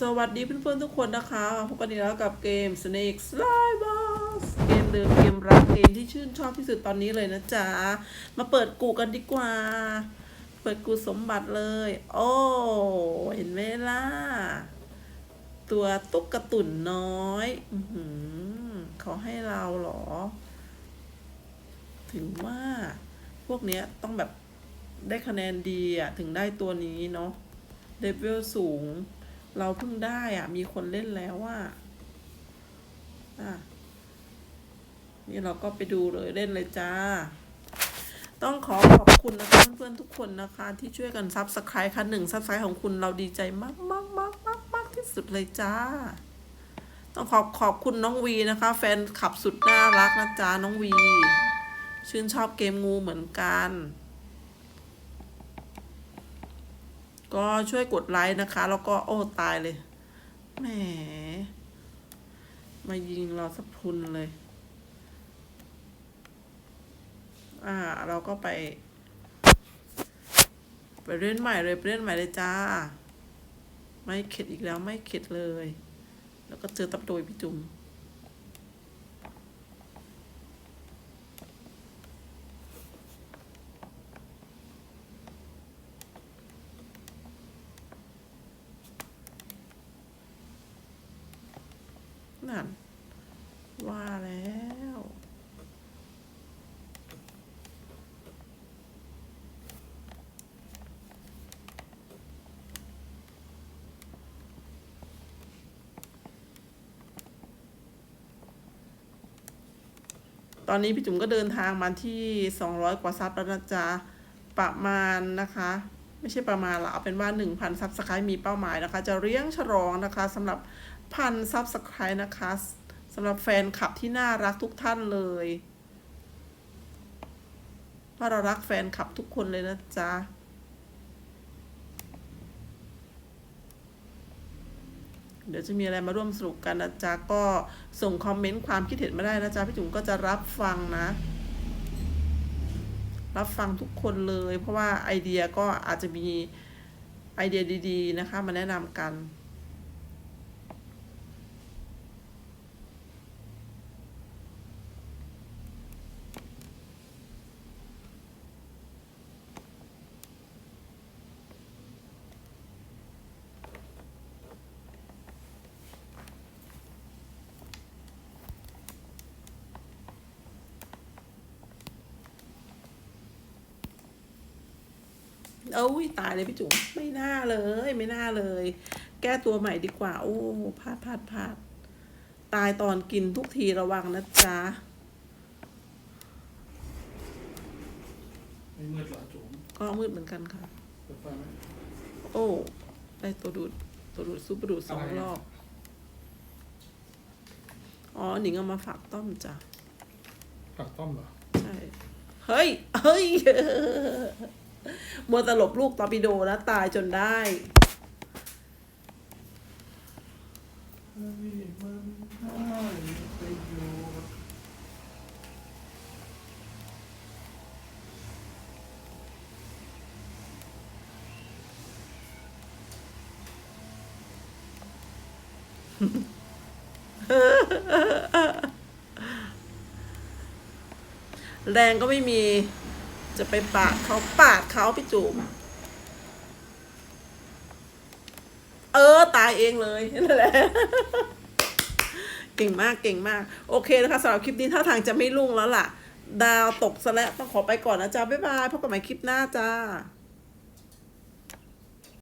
สวัสดีเพื่อนๆทุกคนนะคะพบกันอีกแล้วกับเกม Snake Slime Boss เกมเดิมเกมรักเกมที่ชื่นชอบที่สุดตอนนี้เลยนะจ๊ะ มาเปิดกูกันดีกว่า เปิดกูสมบัติเลย โอ้เห็นไหมล่ะ ตัวตุ๊กกระตุ่นน้อยอือหือเขาให้เราเหรอ ถึงว่าพวกเนี้ยต้องแบบได้คะแนนดีอะถึงได้ตัวนี้เนาะเลเวลสูง เราเพิ่งได้อะ มีคนเล่นแล้วว่าอะนี่เราก็ไปดูเลยเล่นเลยจ้า ต้องขอขอบคุณนะคะเพื่อนๆทุกคนนะคะ ที่ช่วยกันซับสไครต์ค่ะหนึ่งซับสไครต์ของคุณเราดีใจมากมากมากมากมากที่สุดเลยจ้า ต้องขอบขอบคุณน้องวีนะคะ แฟนขับสุดน่ารักนะจ๊ะน้องวี ชื่นชอบเกมงูเหมือนกัน ก็ช่วยกดไลค์นะคะ แล้วก็โอ้ตายเลยแหมมายิงเราสักพุนเลย อ่า เราก็ไป ไปเล่นใหม่เลยไปเล่นใหม่เลยจ้า ไม่เข็ดอีกแล้วไม่เข็ดเลย แล้วก็เจอตับโดยพี่จุ๋มั่นว่าแล้วตอนนี้พี่จุ๋มก็เดินทางมาที่สองร้อยกว่าซับแล้วนะจ๊ะ ประมาณนะคะ ไม่ใช่ประมาณหรอกเอาเป็นว่าหนึ่งพันซับสไครต์มีเป้าหมายนะคะ จะเลี้ยงฉลองนะคะสำหรับพันซับสไครต์นะคะสำหรับแฟนคลับที่น่ารักทุกท่านเลยเพราะเรารักแฟนคลับทุกคนเลยนะจ๊ะเดี๋ยวจะมีอะไรมาร่วมสนุกกันนะจ๊ะก็ส่งคอมเมนต์ความคิดเห็นมาได้นะจ๊ะพี่จุ๋มก็จะรับฟังนะ รับฟังทุกคนเลย เพราะว่าไอเดียก็อาจจะมีไอเดียดี ๆ นะคะ มาแนะนำกัน เอ้ยตายเลยพี่จุ๋มไม่น่าเลย ไม่น่าเลย แก้ตัวใหม่ดีกว่า โอ้พลาดพลาดพลาดตายตอนกินทุกทีระวังนะจ๊ะไม่มืดเหรอจุ๋มก็มืดเหมือนกันค่ะ เปิดไฟไหมโอ้ได้ตัวดูดตัวดูดซุปเปอร์ดูดสองอะไรรอบ อ๋อหนิงเอามาฝากต้อมจ้ะผักต้มเหรอ ใช่ เฮ้ย เฮ้ย มัวตลบลูกตอปิโดนะตายจนได้แรงก็ไม่มี จะไปปาดเขาปาดเขาพี่จุ๋มเออ ตายเองเลยนั่นแหละเก่งมากเก่งมาก โอเคนะคะสำหรับคลิปนี้ท่าทางจะไม่รุ่งแล้วล่ะ ดาวตกซะแล้วต้องขอไปก่อนนะจ๊ะ บ๊ายบายพบกันใหม่คลิปหน้าจ้า